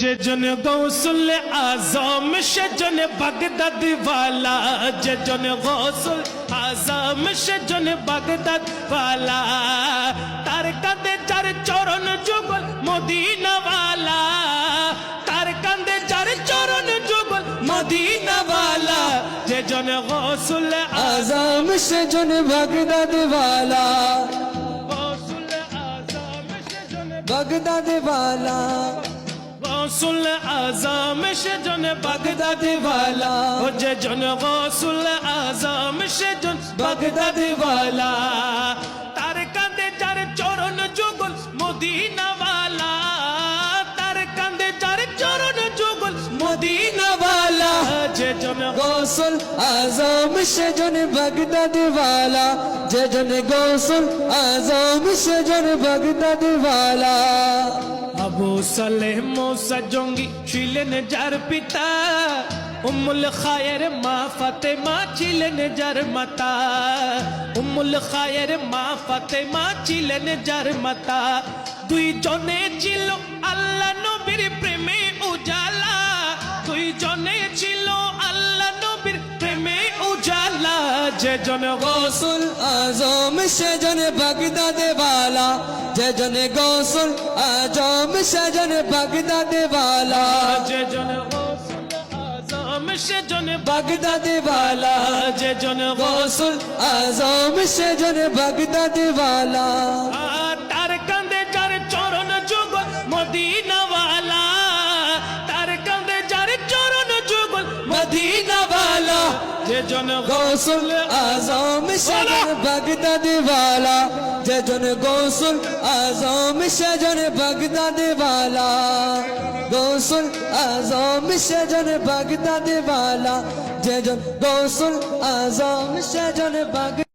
যেজন গৌসুল আজম সেজন বাগদাদিওয়ালা যেজন গৌসুল আজম সেজন বাগদাদওয়ালা তার কাঁধে চার চরণ যুগল মদিনাওয়ালা। তার কাঁধে চার চরণ যুগল মদিনাওয়ালা। যেজন গৌসুল আজম সেজন বাগদাদিওয়ালা গৌসুল আজম সেজন বাগদাদিওয়ালা গসুল আজম, সে জন বাগদাদি ওয়ালা। ও যে জন গসুল আজম, সে জন বাগদাদি ওয়ালা। তার কাঁধে যার চরণ যুগল মদিনাওয়ালা। তার কাঁধে যার চরণ যুগল মদিনাওয়ালা। যে জন গসুল আজম, সে জন বাগদাদি ওয়ালা। যে জন গসুল আজম, সে জন বাগদাদি ওয়ালা। আবু সালেহ মোসা জঙ্গি ছিলেন যার পিতা উম্মুল খায়ের মা ফাতেমা ছিলেন যার মাতা উম্মুল খায়ের মা ফাতেমা ছিলেন যার মাতা দুই জনে ছিল আল্লাহ যেজন গৌসুল আজম সেজন বাগদাদে বালা। যেজন গৌসুল আজম সেজন বাগদাদে বালা। যেজন সেজন বাগদাদে বালা। যেজন গৌসুল আজম সেজন বাগদাদে বালা। যেজন গৌসুল আজম সেজন বাগদাদি বালা। যেজন গৌসুল আজম সেজন বাগদাদি বালা। গৌসুল আজম সেজন বাগদাদি বালা। যেজন গৌসুল আজম সেজন বাগ